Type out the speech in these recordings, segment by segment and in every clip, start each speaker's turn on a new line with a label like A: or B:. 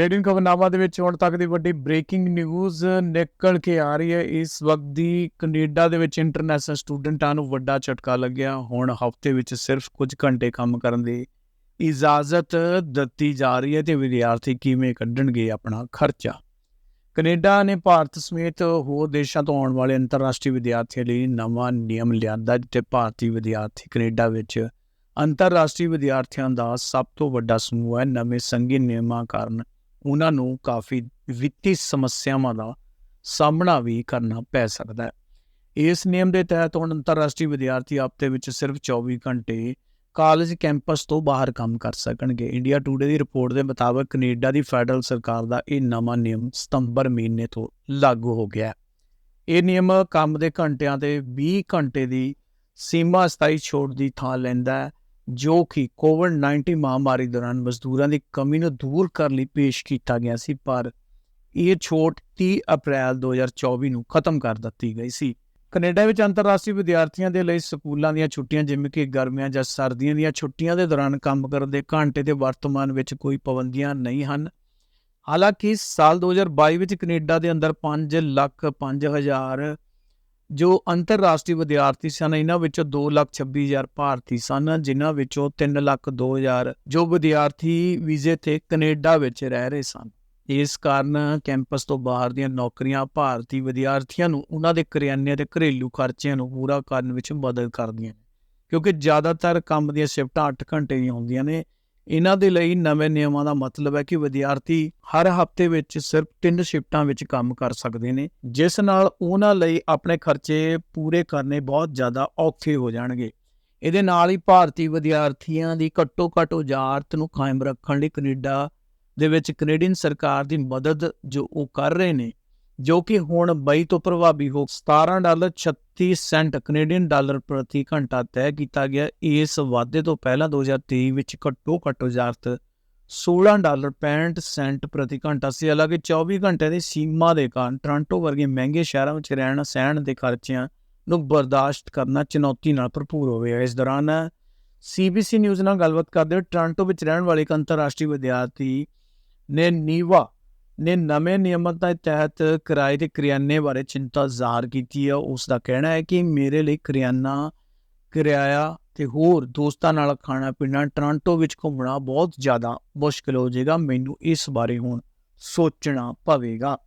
A: Radio ਖਬਰਨਾਮਾ ਦੇ ਵਿੱਚ ਹੁਣ ਤੱਕ ਦੀ ਵੱਡੀ ਬ੍ਰੇਕਿੰਗ ਨਿਊਜ਼ ਨਿਕਲ ਕੇ ਆ ਰਹੀ ਹੈ। ਇਸ ਵਕਤ ਦੀ ਕੈਨੇਡਾ ਦੇ ਵਿੱਚ ਇੰਟਰਨੈਸ਼ਨਲ ਸਟੂਡੈਂਟਾਂ ਨੂੰ ਵੱਡਾ ਝਟਕਾ ਲੱਗਿਆ। ਹੁਣ ਹਫ਼ਤੇ ਵਿੱਚ ਸਿਰਫ ਕੁਝ ਘੰਟੇ ਕੰਮ ਕਰਨ ਦੀ ਇਜਾਜ਼ਤ ਦਿੱਤੀ ਜਾ ਰਹੀ ਹੈ ਤੇ ਵਿਦਿਆਰਥੀ ਕਿਵੇਂ ਕੱਢਣਗੇ ਆਪਣਾ ਖਰਚਾ? ਕੈਨੇਡਾ ਨੇ ਭਾਰਤ ਸਮੇਤ ਹੋਰ ਦੇਸ਼ਾਂ ਤੋਂ ਆਉਣ ਵਾਲੇ ਅੰਤਰਰਾਸ਼ਟਰੀ ਵਿਦਿਆਰਥੀਆਂ ਲਈ ਨਵਾਂ ਨਿਯਮ ਲਿਆਂਦਾ, ਜਿੱਥੇ ਭਾਰਤੀ ਵਿਦਿਆਰਥੀ ਕੈਨੇਡਾ ਵਿੱਚ ਅੰਤਰਰਾਸ਼ਟਰੀ ਵਿਦਿਆਰਥੀਆਂ ਦਾ ਸਭ ਤੋਂ ਵੱਡਾ ਸਮੂਹ ਹੈ। ਨਵੇਂ ਸੰਘੀ ਨਿਯਮਾਂ ਕਾਰਨ ਉਹਨਾਂ ਨੂੰ ਕਾਫੀ ਵਿੱਤੀ ਸਮੱਸਿਆਵਾਂ ਦਾ ਸਾਹਮਣਾ ਵੀ ਕਰਨਾ ਪੈ ਸਕਦਾ ਹੈ। ਇਸ ਨਿਯਮ ਦੇ ਤਹਿਤ ਹੁਣ ਅੰਤਰਰਾਸ਼ਟਰੀ ਵਿਦਿਆਰਥੀ ਆਪਦੇ ਵਿੱਚ ਸਿਰਫ 24 ਘੰਟੇ ਕਾਲਜ ਕੈਂਪਸ ਤੋਂ ਬਾਹਰ ਕੰਮ ਕਰ ਸਕਣਗੇ। ਇੰਡੀਆ ਟੂਡੇ ਦੀ ਰਿਪੋਰਟ ਦੇ ਮੁਤਾਬਕ ਕੈਨੇਡਾ ਦੀ ਫੈਡਰਲ ਸਰਕਾਰ ਦਾ ਇਹ ਨਵਾਂ ਨਿਯਮ ਸਤੰਬਰ ਮਹੀਨੇ ਤੋਂ ਲਾਗੂ ਹੋ ਗਿਆ ਇਹ ਨਿਯਮ ਕੰਮ ਦੇ ਘੰਟਿਆਂ ਤੇ 20 ਘੰਟੇ ਦੀ ਸੀਮਾ ਸਥਾਈ ਛੋਟ ਦੀ ਥਾਂ ਲੈਂਦਾ ਹੈ। ਜੋ ਕਿ ਕੋਵਿਡ-19 ਮਹਾਮਾਰੀ ਦੌਰਾਨ ਮਜ਼ਦੂਰਾਂ ਦੀ ਕਮੀ ਨੂੰ ਦੂਰ ਕਰਨ ਲਈ ਪੇਸ਼ ਕੀਤਾ ਗਿਆ ਸੀ, ਪਰ ਇਹ ਛੋਟ 30 ਅਪ੍ਰੈਲ 2024 ਨੂੰ ਖਤਮ ਕਰ ਦਿੱਤੀ ਗਈ ਸੀ। ਕੈਨੇਡਾ ਵਿੱਚ ਅੰਤਰਰਾਸ਼ਟਰੀ ਵਿਦਿਆਰਥੀਆਂ ਦੇ ਲਈ ਸਕੂਲਾਂ ਦੀਆਂ ਛੁੱਟੀਆਂ, ਜਿਵੇਂ ਕਿ ਗਰਮੀਆਂ ਜਾਂ ਸਰਦੀਆਂ ਦੀਆਂ ਛੁੱਟੀਆਂ ਦੇ ਦੌਰਾਨ ਕੰਮ ਕਰਨ ਦੇ ਘੰਟੇ ਤੇ ਵਰਤਮਾਨ ਵਿੱਚ ਕੋਈ ਪਾਬੰਦੀਆਂ ਨਹੀਂ ਹਨ। ਹਾਲਾਂਕਿ ਸਾਲ 2022 ਵਿੱਚ ਕੈਨੇਡਾ ਦੇ ਅੰਦਰ 5 ਲੱਖ 5000 ਜੋ ਅੰਤਰਰਾਸ਼ਟਰੀ ਵਿਦਿਆਰਥੀ ਸਨ, ਇਹਨਾਂ ਵਿੱਚੋਂ 2 ਲੱਖ 26 ਹਜ਼ਾਰ ਭਾਰਤੀ ਸਨ, ਜਿਨ੍ਹਾਂ ਵਿੱਚੋਂ 3 ਲੱਖ 2 ਹਜ਼ਾਰ ਜੋ ਵਿਦਿਆਰਥੀ ਵੀਜ਼ੇ ਤੇ ਕੈਨੇਡਾ ਵਿੱਚ ਰਹਿ ਰਹੇ ਸਨ। ਇਸ ਕਾਰਨ ਕੈਂਪਸ ਤੋਂ ਬਾਹਰ ਦੀਆਂ ਨੌਕਰੀਆਂ ਭਾਰਤੀ ਵਿਦਿਆਰਥੀਆਂ ਨੂੰ ਉਹਨਾਂ ਦੇ ਕਰਿਆਨੇ ਤੇ ਘਰੇਲੂ ਖਰਚਿਆਂ ਨੂੰ ਪੂਰਾ ਕਰਨ ਵਿੱਚ ਮਦਦ ਕਰਦੀਆਂ ਨੇ, ਕਿਉਂਕਿ ਜ਼ਿਆਦਾਤਰ ਕੰਮ ਦੀਆਂ ਸ਼ਿਫਟਾਂ 8 ਘੰਟੇ ਦੀਆਂ ਹੁੰਦੀਆਂ ਨੇ ਇਹਨਾਂ ਦੇ ਲਈ ਨਵੇਂ ਨਿਯਮਾਂ ਦਾ ਮਤਲਬ ਹੈ ਕਿ ਵਿਦਿਆਰਥੀ ਹਰ ਹਫ਼ਤੇ ਵਿੱਚ ਸਿਰਫ 3 ਸ਼ਿਫਟਾਂ ਵਿੱਚ ਕੰਮ ਕਰ ਸਕਦੇ ਨੇ, ਜਿਸ ਨਾਲ ਉਹਨਾਂ ਲਈ ਆਪਣੇ ਖਰਚੇ ਪੂਰੇ ਕਰਨੇ ਬਹੁਤ ਜ਼ਿਆਦਾ ਔਖੇ ਹੋ ਜਾਣਗੇ। ਇਹਦੇ ਨਾਲ ਹੀ ਭਾਰਤੀ ਵਿਦਿਆਰਥੀਆਂ ਦੀ ਘੱਟੋ ਘੱਟ ਉਜਾਰਤ ਨੂੰ ਕਾਇਮ ਰੱਖਣ ਲਈ ਕੈਨੇਡਾ ਦੇ ਵਿੱਚ ਕੈਨੇਡੀਅਨ ਸਰਕਾਰ ਦੀ ਮਦਦ ਜੋ ਉਹ ਕਰ ਰਹੇ ਨੇ ਜੋ ਕਿ ਹੁਣ ਬਈ ਤੋਂ ਪ੍ਰਭਾਵੀ ਹੋ 17 ਡਾਲਰ 36 ਸੈਂਟ ਕੈਨੇਡੀਅਨ ਡਾਲਰ ਪ੍ਰਤੀ ਘੰਟਾ ਤੈਅ ਕੀਤਾ ਗਿਆ। ਇਸ ਵਾਅਦੇ ਤੋਂ ਪਹਿਲਾਂ 2023 ਵਿੱਚ ਘੱਟੋ ਘੱਟ ਉਜਾਰਤ 16 ਡਾਲਰ 65 ਸੈਂਟ ਪ੍ਰਤੀ ਘੰਟਾ ਸੀ। ਹਾਲਾਂਕਿ 24 ਘੰਟੇ ਦੀ ਸੀਮਾ ਦੇ ਕਾਰਨ ਟੋਰਾਂਟੋ ਵਰਗੇ ਮਹਿੰਗੇ ਸ਼ਹਿਰਾਂ ਵਿੱਚ ਰਹਿਣ ਸਹਿਣ ਦੇ ਖਰਚਿਆਂ ਨੂੰ ਬਰਦਾਸ਼ਤ ਕਰਨਾ ਚੁਣੌਤੀ ਨਾਲ ਭਰਪੂਰ ਹੋਵੇ ਇਸ ਦੌਰਾਨ ਸੀਬੀਸੀ ਨਿਊਜ਼ ਨਾਲ ਗੱਲਬਾਤ ਕਰਦੇ ਹੋਏ ਟੋਰਾਂਟੋ ਵਿੱਚ ਰਹਿਣ ਵਾਲੇ ਇੱਕ ਅੰਤਰਰਾਸ਼ਟਰੀ ਵਿਦਿਆਰਥੀ ਨੇ ਨੀਵਾ ਨੇ ਨਵੇਂ ਨਿਯਮਾਂ ਦੇ ਤਹਿਤ ਕਿਰਾਏ ਤੇ ਕਰਿਆਨੇ ਬਾਰੇ ਚਿੰਤਾ ਜ਼ਾਹਰ ਕੀਤੀ ਹੈ। ਉਸ ਦਾ ਕਹਿਣਾ ਹੈ ਕਿ ਮੇਰੇ ਲਈ ਕਰਿਆਨਾ, ਕਿਰਾਇਆ ਤੇ ਹੋਰ ਦੋਸਤਾਂ ਨਾਲ ਖਾਣਾ ਪੀਣਾ ਟੋਰਾਂਟੋ ਵਿੱਚ ਘੁੰਮਣਾ ਬਹੁਤ ਜ਼ਿਆਦਾ ਮੁਸ਼ਕਲ ਹੋ ਜਾਏਗਾ। ਮੈਨੂੰ ਇਸ ਬਾਰੇ ਹੁਣ ਸੋਚਣਾ ਪਵੇਗਾ।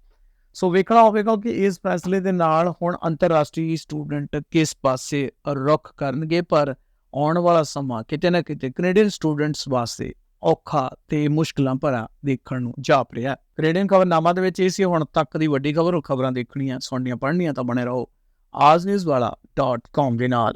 A: ਸੋ ਵੇਖਣਾ ਹੋਵੇਗਾ ਕਿ ਇਸ ਫੈਸਲੇ ਦੇ ਨਾਲ ਹੁਣ ਅੰਤਰਰਾਸ਼ਟਰੀ ਸਟੂਡੈਂਟ ਕਿਸ ਪਾਸੇ ਰੁਖ ਕਰਨਗੇ, ਪਰ ਆਉਣ ਵਾਲਾ ਸਮਾਂ ਕਿਤੇ ਨਾ ਕਿਤੇ ਕੈਨੇਡੀਅਨ ਸਟੂਡੈਂਟਸ ਵਾਸਤੇ ਔਖਾ ਤੇ ਮੁਸ਼ਕਲਾਂ ਭਰਾ ਦੇਖਣ ਨੂੰ ਜਾਪ ਰਿਹਾ ਕੈਨੇਡੀਅਨ ਖਬਰਨਾਮਾ ਦੇ ਵਿੱਚ ਇਹ ਸੀ, ਹੁਣ ਤੱਕ ਦੀ ਵੱਡੀ ਖਬਰ ਖਬਰਾਂ ਦੇਖਣੀਆਂ, ਸੁਣਨੀਆਂ, ਪੜ੍ਹਨੀਆਂ ਤਾਂ ਬਣੇ ਰਹੋ। ਆਜ ਨਿਊਜ਼ ਵਾਲਾ .com ਦੇ ਨਾਲ।